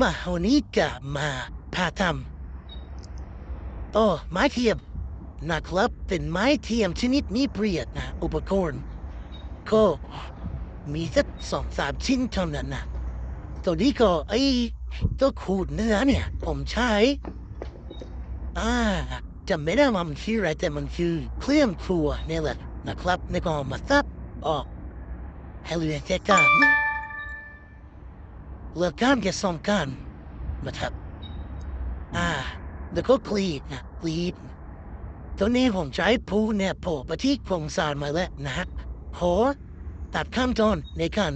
มาวันนี้จะมาพาทำโอ้ไม้เทียมนะครับเป็นไม้เทียมชนิดมีเปรียดนะอุปกรณ์ก็มีสักสองสามชิ้นเท่านั้นนะตัวนี้ก็ไอ้ตัวขูดเนื้อเนี่ย ผมใช้ อ่าจำไม่ได้มันคืออะไรแต่มันคือเครื่องครัวนี่แหละนะครับในกองมาซับออกให้เรียนแค่กันเลือกกา การนะครับอ่าแล้วก็กรีดนะกรีดตัวนี้ผมใช้ปูเนี่ยโผล่ไปที่โครงสร้างมาแล้วนะฮะโหตัดขั้นตอนในการ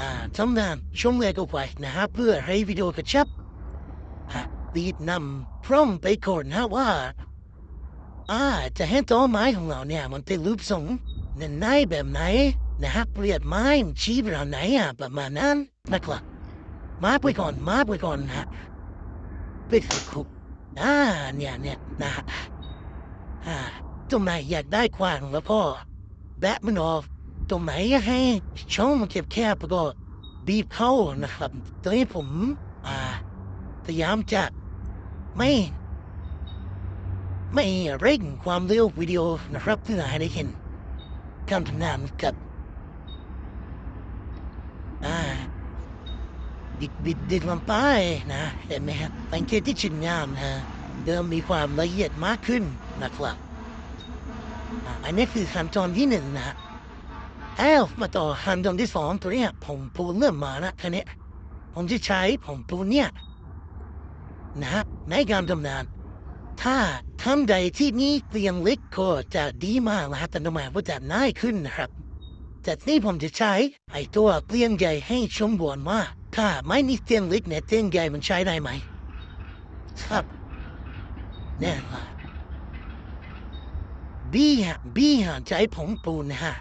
อ่าทำงานช่วงแรกเอาไว้นะฮะเพื่อให้วิดีโอกระชับอะกรีดนำพร้อมไปก่อนนะว่าอ่าจะให้ต้นไม้ของเราเนี่ยมันเป็นรูปทรงในไหนแบบไหนนะฮะเปรียบไม้ชี้ไปทาไหนอะประมาณนั้นนะครับ มาไปก่อน มาไปก่อนนะปิดคุกอ่าเนี่ยเนี่ยนะอ่าตรงไหนอยากได้กว้างแล้วพ่อแบะมันออกตรงไหนอยากให้ช่องมันเก็บแคบก็บีบเข้านะครับตอนนี้ผม อ่าพยายามจะไม่ ไม่เร่งความเร็ววิดีโอนะครับเพื่อให้ได้เห็นการทำงานกับ อ่า บิดบิดดินลงไปนะ เห็นไหมครับสังเกตที่ชิ้นงานนะเดิมมีความละเอียดมากขึ้นนะครับอันนี้คือขั้นตอนที่หนึ่งนะเอ้ามาต่อขั้นตอนที่สองตัวเนี้ยผมปูเริ่มมานะคันนี้ผมจะใช้ผมปูเนี่ยนะฮะในการทำงาน ถ้าทำใดที่นี้เตียงเล็กก็จะดีมากนะฮะแต่ทำไมว่าจะง่ายขึ้นนะครับ แต่นี่ผมจะใช้ไอตัวเตียงใหญ่ให้ชมบวนว่า ถ้าไม่มีเตียงเล็กเนี่ยเตียงใหญ่มันใช้ได้ไหม ครับแน่นอนบีฮะบีฮะใจผมปูนฮะ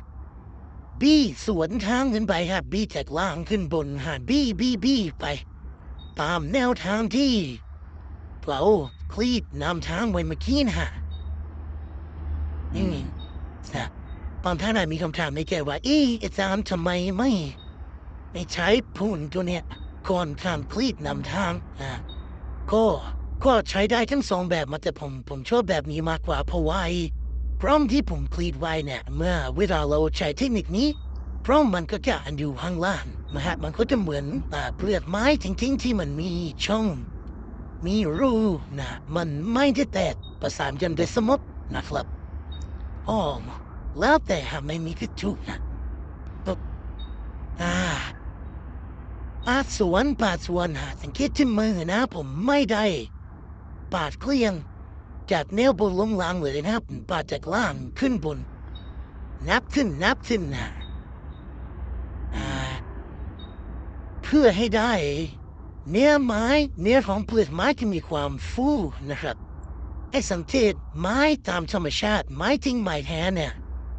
บีสวนทางขึ้นไปฮะบีจากล่างขึ้นบนฮะบีบีบีไป ตามแนวทางที่เราคลีดนำทางไว้เมื่อกี้ฮะนี่นะ บางท่านอาจมีคำถามในใจว่าอ๊ะอาจารย์ทำไมไม่ ไม่ใช้พูนตัวเนี้ยก่อนการคลีดนำทางอ่าก็ก็ใช้ได้ทั้งสองแบบมาแต่ผมผมชอบแบบนี้มากกว่าเพราะว่าพร้อมที่ผมคลีดไว้เนี่ยเมื่อเวลาเราใช้เทคนิคนี้พร้อมมันก็จะอยู่ข้างล่างนะฮะมันก็จะเหมือนอ่าเปลือกไม้ทิ้งๆที่มันมีช่องมีรูนะมันไม่ได้แตกประสานกันโดยสมมตินะครับอ๋อ แล้วแต่หากไม่มีทิชชู่นะปุ๊บอ่าปาดสวนปาดสวนหาสังเกตที่มือนะ ผมไม่ได้ปาดเกลี้ยงจากแนวบนลงล่างเลยนะครับผมปาดจากล่างขึ้นบน นับขึ้นนับขึ้นนะอาเพื่อให้ได้ เนื้อไม้เนื้อของเปลือกไม้ที่มีความฟูนะครับไอ้สังเกตไม้ตามธรรมชาติไม้ทิ้งไม้แท้เนี่ย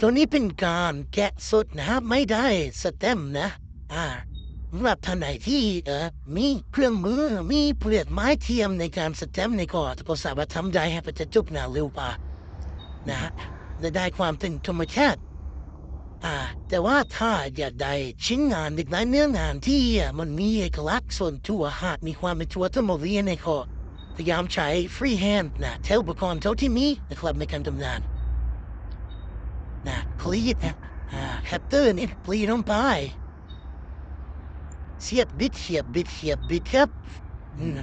ตัวนี้เป็นการแกะสดนะครับไม่ได้สเต็มนะ อ่าสำหรับท่านไหนที่เออมีเครื่องมือมีเปลือกไม้เทียมในการสเต็มในก่อนก็สามารถทำได้ให้ประจะจุบหนาเร็วกว่านะฮะและได้ความเป็นธรรมชาติอ่าแต่ว่าถ้าอยากได้ชิ้นงานเด็กหลายเนื้องานที่อะมันมีเอกลักษณ์ส่วนตัวหากมีความเป็นตัวทั้งหมดเรียนในข้อพยายามใช้ฟรีแฮนด์นะเท่าอุปกรณ์เท่าที่มีนะครับในการทำงาน นะคลีดนะอ่าแคปเตอร์นี่คลีดลงไปเสียบบิดเสียบบิดเสียบบิดครับอืม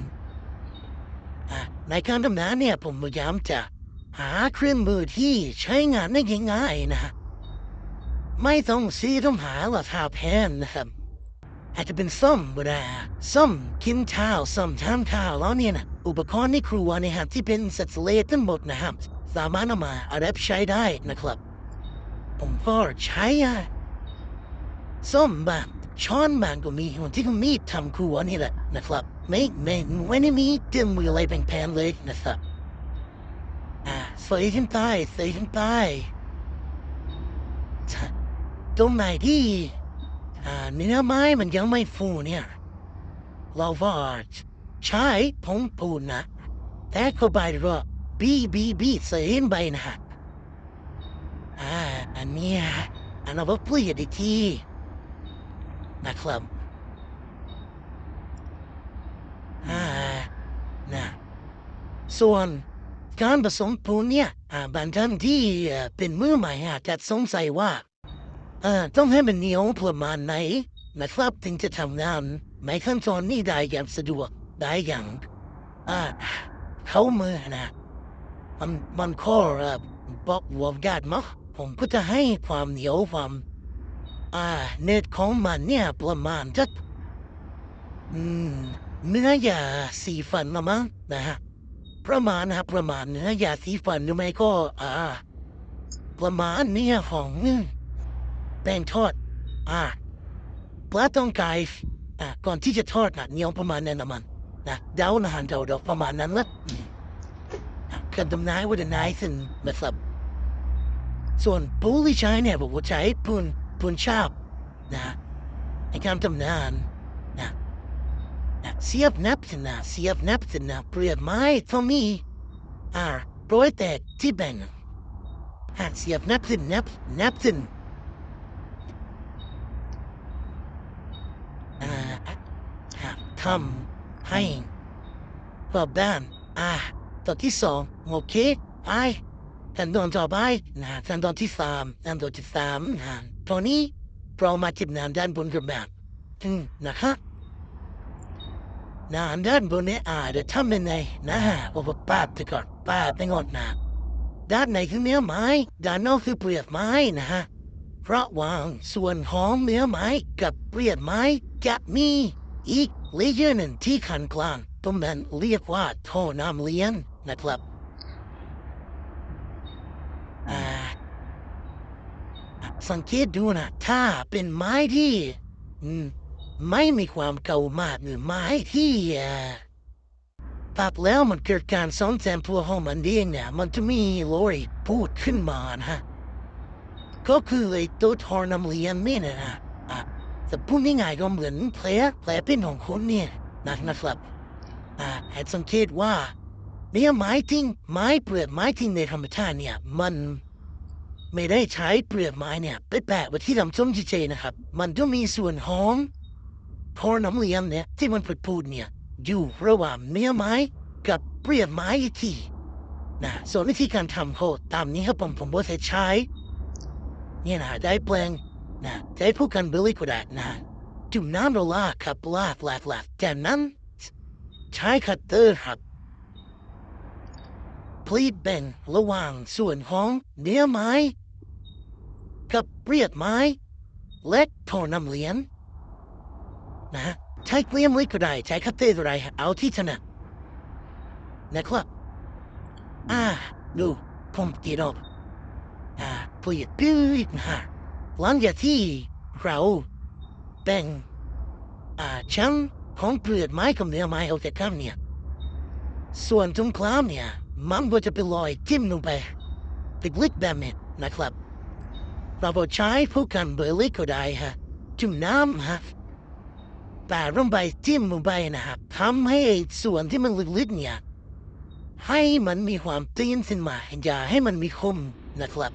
อ่าในการทำงานเนี่ยผมพยายามจะหาเครื่องมือที่ใช้งานได้ง่ายๆนะฮะไม่ต้องซีต้องหาราคาแพงนะครับ อาจจะเป็นส้มก็ได้ส้มกินข้าวส้มทำข้าวแล้วเนี่ยนะอุปกรณ์ในครัวเนี่ยครับที่เป็นสัตว์เลี้ยงทั้งหมดนะครับ สามารถนำมาอัดใช้ได้นะครับ ผมก็ใช้อะส้มแบบช้อนบางก็มีคนที่ก็มีทำครัวนี่แหละนะครับไม่ไม่ไม่ได้มีเตรียมมืออะไรแพงๆเลยนะครับอ่าใส่ขึ้นไปใส่ขึ้นไปถ้าตรงไหนที่อ่าเนื้อไม้มันยังไม่ฟูเนี่ยเราว่าใช้ผงปูนนะแต่เข้าไปรอบีบีบีใส่ขึ้นไปนะ เนี้ยอันนั้นว่าเปลี่ยนอีกทีนะครับอ่านะส่วนการผสมปูนเนี่ยบางท่านที่เป็นมือใหม่อาจจะสงสัยว่าอ่อต้องให้มันเหนียวประมาณไหนนะครับถึงจะทำงานในขั้นตอนนี้ได้อย่างสะดวกได้อย่างอ่าเขามือนะมันมันข้อเอ่อบอกวอกาดมั้ง ผมก็จะให้ความเหนียวความอ่าเน็ตของมันเนี่ยประมาณจะอืมเนื้อยาสีฟันละมั้งนะฮะประมาณนะครับประมาณเนื้อยาสีฟันหรือไม่ก็ อ่า ประมาณเนี่ยของแป้งทอด อ่าปลาต้องไก่อ่าก่อนที่จะทอดนะเหนียวประมาณนั้นนะมันนะเดานะฮะเดาเดาประมาณนั้นละกันตำนายว่าจะนายสินนะครับ ส่วนปูที่ใช้เนี่ยบอกว่าใช้ปูนปูนชาบนะในการทำงานนะนะเสียบนับสินะเสียบนับสินะเปรียบไม้ทอมีอ่าโปรยแตกที่แบ่งหากเสียบนับสินนับนับสินอ่าหากทำให้รอบด้านอ่าตอนที่สองโอเคไป ขั้นตอนต่อไปนะขั้นตอนที่สามขั้นตอนที่สามนะตอนนี้เรามาจิบน้ำด้านบนกันแบบอืมนะคะน้ำด้านบนเนี่ยอาจจะทำยังไงนะฮะว่าป้าดไปก่อนป้าไปก่อนนะด้านในคือเนื้อไม้ ด้านนอกคือเปลือกไม้นะฮะราะว่างส่วนของเนื้อไม้กับเปลือกไม้จะมีอีกเลเยอร์หนึ่งที่ขันกลางตรงนั้นเรียกว่าท่อน้ำเลี้ยงนะครับ อ่า สังเกตดูนะถ้าเป็นไม้ที่อืมไม่มีความเก่ามากหรือไม้ที่อ่าตัดแล้วมันเกิดการซ่อมแซมตัวของมันเองเนี่ยมันจะมีลอยพูดขึ้นมานะฮะก็คือไอ้ตัวทอร์นำเลี้ยงนี่นะฮะอะแต่พูดง่ายๆก็เหมือนแผลแผลเป็นของคุณเนี่ยนะนะครับอ่าให้สังเกตว่าเนี่ยไม้ทิ้งไม้เปลือกไม้ทิ้งในธรรมชาติเนี่ยมัน ไม่ได้ใช้เปลือกไม้เนี่ยไปแปะไว้ที่ลำส้มเฉยๆนะครับ มันจะมีส่วนหอมพอน้ำเลี้ยงเนี่ยที่มันพูดเนี่ยอยู่ระหว่างเนื้อไม้กับเปลือกไม้อีกทีนะส่วนวิธีการทำเขาตามนี้ครับผมผมบอกให้ใช้เนี่ยนะได้แปลงนะได้พูดกันบลลี่ก็ได้นะจุ่มน้ำโรลาครับลากลากลากจากนั้นใช้คัตเตอร์ครับพลีดแบ่งระหว่างส่วนของเนื้อไม้ กับเปลือกไม้และท่อน้ำเลี้ยงนะฮะใช้เกลียมเล็กก็ได้ใช้คัตเตอร์ก็ได้เอาที่ถนัดนะครับอ่าดูผมติดออกอ่าเปลือกปืดนะฮะหลังจากที่เราแบ่งอ่าชั้นของเปลือกไม้กับเนื้อไม้เอาแต่กันเนี่ยส่วนตรงกลางเนี่ยมันก็จะเป็นรอยจิ้มลงไปติดลิกแบบนี้นะครับ เราก็ใช้ผู้กันเบอร์ลิก็ได้ฮะจุ่มน้ำฮะแต่ลงไปจิ้มลงไปนะครับทำให้ส่วนที่มันลึกๆเนี่ยให้มันมีความตื้นขึ้นมาอย่าให้มันมีคมนะครับ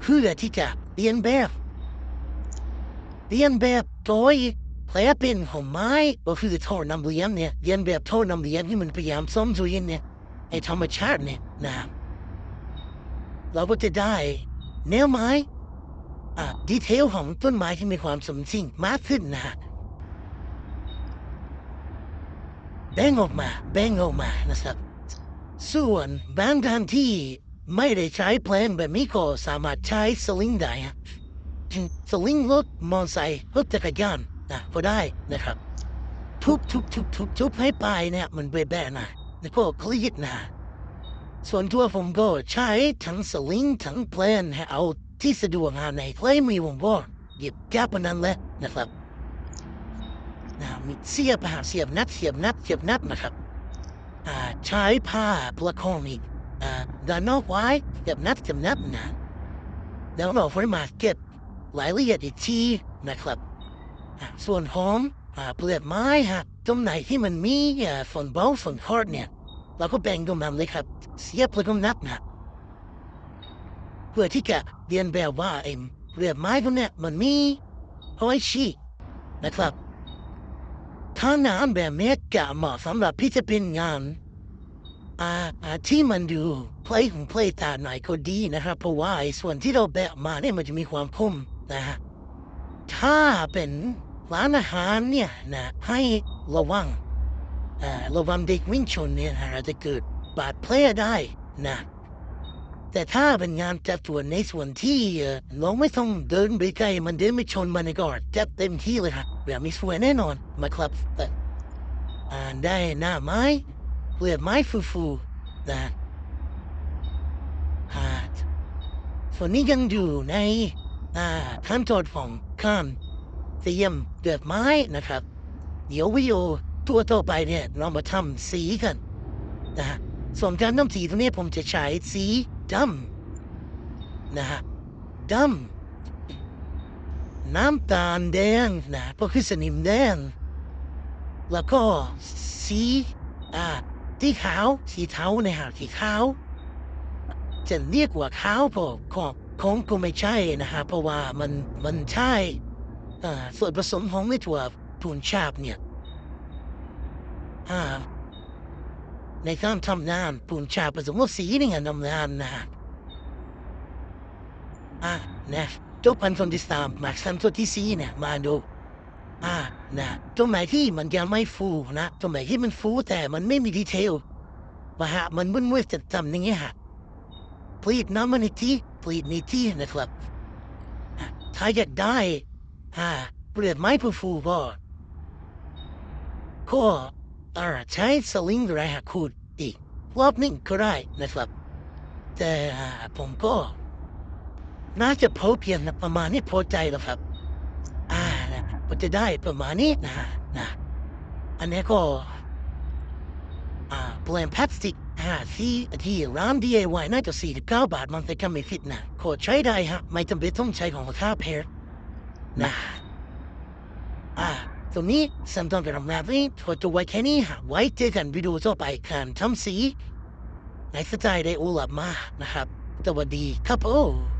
เพื่อที่จะเรียนแบบเรียนแบบโดยแผลเป็นของไม้ก็คือท่อน้ำเลี้ยงเนี่ยเรียนแบบท่อน้ำเลี้ยงที่มันพยายามซ่อมตัวเองเนี่ยไอ้ธรรมชาติเนี่ยนะครับเราก็จะได้แนวไม้ ดีเทลของต้นไม้ที่มีความสมจริงมากขึ้นนะฮะแบ่งออกมาแบ่งออกมานะครับส่วนบางท่านที่ไม่ได้ใช้แพลนแบบนี้ก็สามารถใช้สลิงได้ฮะสลิงรถมอเตอร์ไซค์รถจักรยานนะก็ได้นะครับทุบทุบทุบทุบทุบให้ปลายเนี่ยมันเบะแบะนะแล้วก็คลีดนะส่วนตัวผมก็ใช้ทั้งสลิงทั้งเพลนให้เอา ที่สะดวกหาในเพลนมีผมก็หยิบแก๊ปนั้นแหละนะครับนะมีเสียบหาเสียบนัดเสียบนัดเสียบนัดนะครับอ่าใช้ผ้าประคองอีกอ่าด้านนอกไว้เสียบนัดเสียบนัดนะแล้วเราค่อยมาเก็บรายละเอียดอีกทีนะครับ ส่วนหอมอ่าเปลือกไม้ฮะตรงไหนที่มันมีอ่าฝนเบาฝนฮอดเนี่ยเราก็แบ่งตรงนั้นเลยครับ เสียบแล้วก็นับนะ เพื่อที่จะเรียนแบบว่าไอ้เรียบไม้พวกเนี้ยมันมีเอาไว้ชี้นะครับถ้างานแบบนี้จะเหมาะสำหรับที่จะเป็นงานอ่าที่มันดูเพลย์ของเพลย์ตาหน่อยก็ดีนะครับเพราะว่าส่วนที่เราแบะมาเนี่ยมันจะมีความคมนะฮะถ้าเป็นร้านอาหารเนี่ยนะให้ระวังอ่าระวังเด็กวิ่งชนเนี่ยนะอาจจะเกิดบาดแผลได้นะ แต่ถ้าเป็นงานจัดส่วนในส่วนที่เอ่อเราไม่ต้องเดินไปไกลมันเดินไม่ชนมันก็จัดเต็มที่เลยครับแบบมีสวยแน่นอนมาครับแต่อ่าได้หน้าไม้เปลือกไม้ฟูๆนะอ่าส่วนนี้ยังอยู่ในอ่าขั้นตอนของการเตรียมเปลือกไม้นะครับ เดี๋ยววิโอตัวต่อไปเนี่ยเรามาทำสีกันนะฮะส่วนการทำสีตรงนี้ผมจะใช้สี ดำนะฮะดำน้ำตาลแดงนะก็คือสนิมแดง แล้วก็สีอ่าที่ขาว สีเทาเนี่ยฮะสีขาว จะเรียกว่าขาวพอคงคงก็ไม่ใช่นะฮะเพราะว่ามันมันใช่อ่าส่วนผสมของในถั่วปูนชาบเนี่ยอ่า ในการทำงานปูนชาผสมกับสีนี่ไงทำงานนะฮะอ่านะตัวพันธุ์ที่สามมาสัมตัวที่สี่เนี่ยมาดูอ่านะตรงไหนที่มันยังไม่ฟูนะตรงไหนที่มันฟูแต่มันไม่มีดีเทลมาฮะมันมึนมึนจะทำอย่างเงี้ยฮะผลิตน้ำมันอีกทีผลิตในที่นะครับถ้าอยากได้อ่าเปลือกไม้ฟูก็ก็ อ่อใช้สลิงหรืออะไรหาขูดอีกรอบหนึงก็ได้นะครับ แต่ผมก็ น่าจะพอเพียงนะประมาณนี้พอใจแล้วครับ อ่านะก็จะได้ประมาณนี้นะนะ อันนี้ก็ อ่าแปลงพลาสติกอ่าที่ที่ร้าน DIY น่าจะ49บาทมันแต่ก็ไม่ผิดนะก็ใช้ได้ฮะ ไม่จำเป็นต้องใช้ของราคาแพงนะ ตรงนี้สำหรับเรื่องแบบนี้ขอตัวไว้แค่นี้ฮะไว้เจอกันวิดีโอต่อไปการทำสีในสไตล์ไดโอลับมานะครับ สวัสดีครับผม